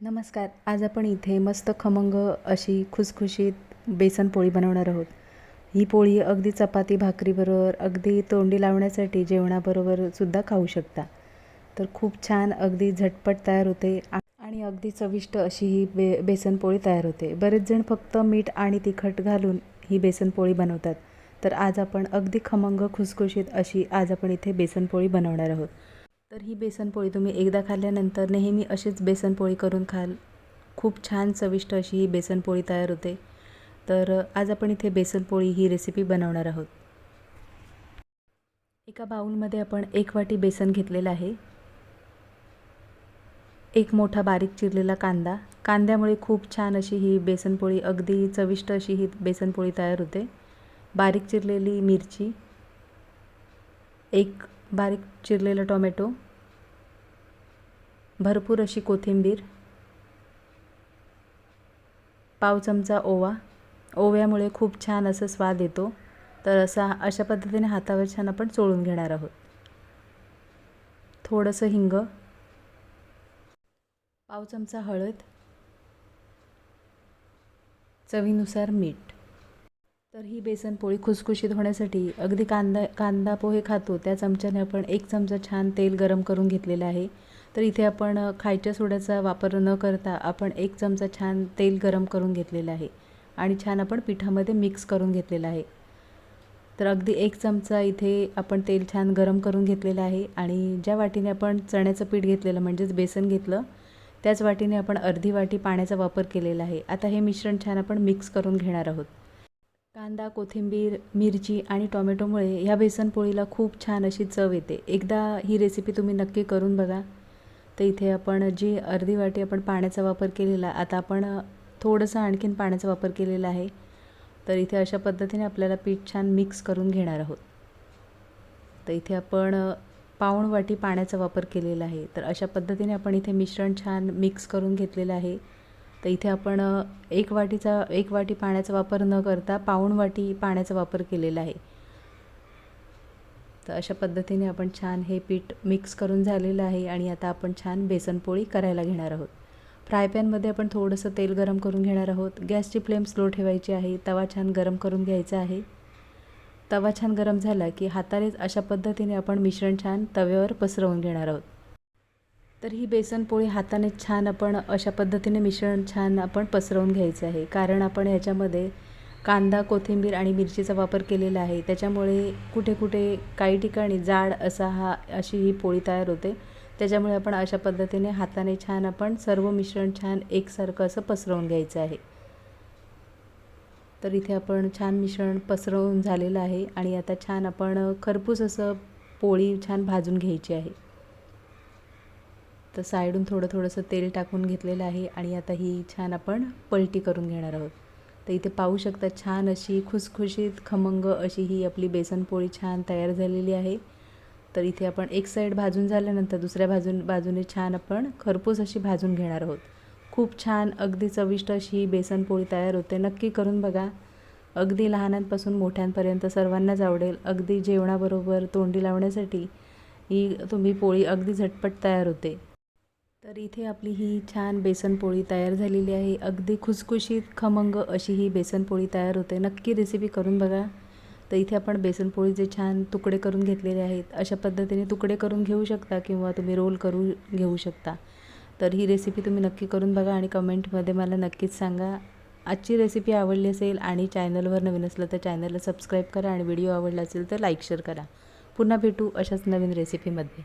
नमस्कार. आज आपण इथे मस्त खमंग अशी खुसखुशीत बेसन पोळी बनवणार आहोत. ही पोळी अगदी चपाती भाकरीबरोबर अगदी तोंडी लावण्यासाठी जेवणाबरोबर सुद्धा खाऊ शकता. तर खूप छान अगदी झटपट तयार होते आ- आणि अगदी चविष्ट अशी ही बे बेसन पोळी तयार होते. बरेच जण फक्त मीठ आणि तिखट घालून ही बेसन पोळी बनवतात. तर आज आपण अगदी खमंग खुसखुशीत अशी आज आपण इथे बेसन पोळी बनवणार आहोत. तर ही बेसनपोळी तुम्ही एकदा खाल्ल्यानंतर नेहमी अशीच बेसनपोळी करून खाल. खूप छान चविष्ट अशी ही बेसनपोळी तयार होते. तर आज आपण इथे बेसनपोळी ही रेसिपी बनवणार आहोत. एका बाऊलमध्ये आपण एक वाटी बेसन घेतलेलं आहे. एक मोठा बारीक चिरलेला कांदा. कांद्यामुळे खूप छान अशी ही बेसनपोळी अगदी चविष्ट अशी ही बेसनपोळी तयार होते. बारीक चिरलेली मिरची. एक बारीक चिरलेला टोमॅटो भरपूर अशी कोथिंबीर पाव चमचा ओवा. ओव्यामुळे खूप छान असं स्वाद येतो. तर असा अशा पद्धतीने हातावर छान आपण चोळून घेणार आहोत. थोडंसं हिंग पाव चमचा हळद चवीनुसार मीठ. तर ही बेसन पोळी खुसखुशीत होण्यासाठी अगदी कांदा कांदा पोहे खातो. त्या चमच्याने आपण एक चमचा छान तेल गरम करून घेतलेलं आहे. तर इथे आपण खायच्या सोड्याचा वापर न करता आपण एक चमचा छान तेल गरम करून घेतलेलं आहे. आणि छान आपण पिठामध्ये मिक्स करून घेतलेलं आहे. तर अगदी एक चमचा इथे आपण तेल छान गरम करून घेतलेलं आहे. आणि ज्या वाटीने आपण चण्याचं पीठ घेतलेलं म्हणजेच बेसन घेतलं त्याच वाटीने आपण अर्धी वाटी पाण्याचा वापर केलेला आहे. आता हे मिश्रण छान आपण मिक्स करून घेणार आहोत. कांदा कोथिंबीर मिरची आणि टॉमॅटोमुळे ह्या बेसन पोळीला खूप छान अशी चव येते. एकदा ही रेसिपी तुम्ही नक्की करून बघा. तर इथे आपण जी अर्धी वाटी आपण पाण्याचा वापर केलेला आता आपण थोडंसं आणखीन पाण्याचा वापर केलेला आहे. तर इथे अशा पद्धतीने आपल्याला पीठ छान मिक्स करून घेणार आहोत. तर इथे आपण पाऊण वाटी पाण्याचा वापर केलेला आहे. तर अशा पद्धतीने आपण इथे मिश्रण छान मिक्स करून घेतलेलं आहे. तर इथे आपण एक वाटीचा एक वाटी पाण्याचा वापर न करता पाऊण वाटी पाण्याचा वापर केलेला आहे. तर अशा पद्धतीने आपण छान हे पीठ मिक्स करून झालेलं आहे आणि आता आपण छान बेसनपोळी करायला घेणार आहोत. फ्राय पॅनमध्ये आपण थोडंसं तेल गरम करून घेणार आहोत. गॅसची फ्लेम स्लो ठेवायची आहे. तवा छान गरम करून घ्यायचा आहे. तवा छान गरम झाला की हातानेच अशा पद्धतीने आपण मिश्रण छान तव्यावर पसरवून घेणार आहोत. तर ही बेसनपोळी हाताने छान आपण अशा पद्धतीने मिश्रण छान आपण पसरवून घ्यायचं आहे. कारण आपण ह्याच्यामध्ये कांदा कोथिंबीर आणि मिरचीचा वापर केलेला आहे. त्याच्यामुळे कुठे कुठे काही ठिकाणी जाड असा हा अशी ही पोळी तयार होते. त्याच्यामुळे आपण अशा पद्धतीने हाताने छान आपण सर्व मिश्रण छान एकसारखं असं पसरवून घ्यायचं आहे. तर इथे आपण छान मिश्रण पसरवून झालेलं आहे आणि आता छान आपण खरपूस असं पोळी छान भाजून घ्यायची आहे. तर साईडून थोडं थोडंसं तेल टाकून घेतलेलं आहे आणि आता ही छान आपण पलटी करून घेणार आहोत. तर इथे पाहू शकता छान अशी खुसखुशीत खमंग अशी ही आपली बेसनपोळी छान तयार झालेली आहे. तर इथे आपण एक साईड भाजून झाल्यानंतर दुसऱ्या भाजून बाजूने छान आपण खरपूस अशी भाजून घेणार आहोत. खूप छान अगदी चविष्ट अशी ही बेसनपोळी तयार होते. नक्की करून बघा. अगदी लहानांपासून मोठ्यांपर्यंत सर्वांनाच आवडेल. अगदी जेवणाबरोबर तोंडी लावण्यासाठी ही तुम्ही पोळी अगदी झटपट तयार होते. तर इथे आपली ही छान बेसनपोळी तयार झालेली आहे. अगदी खुसखुशीत खमंग अशी ही बेसनपोळी तयार होते. नक्की रेसिपी करून बघा. तर इथे आपण बेसनपोळीचे छान तुकडे करून घेतलेले आहेत अशा पद्धतीने तुकडे करून घेऊ शकता किंवा तुम्ही रोल करू घेऊ शकता. तर ही रेसिपी तुम्ही नक्की करून बघा आणि कमेंटमध्ये मला नक्कीच सांगा. आजची रेसिपी आवडली असेल आणि चॅनलवर नवीन असलं तर चॅनलला सबस्क्राईब करा आणि व्हिडिओ आवडला असेल तर लाईक शेअर करा. पुन्हा भेटू अशाच नवीन रेसिपीमध्ये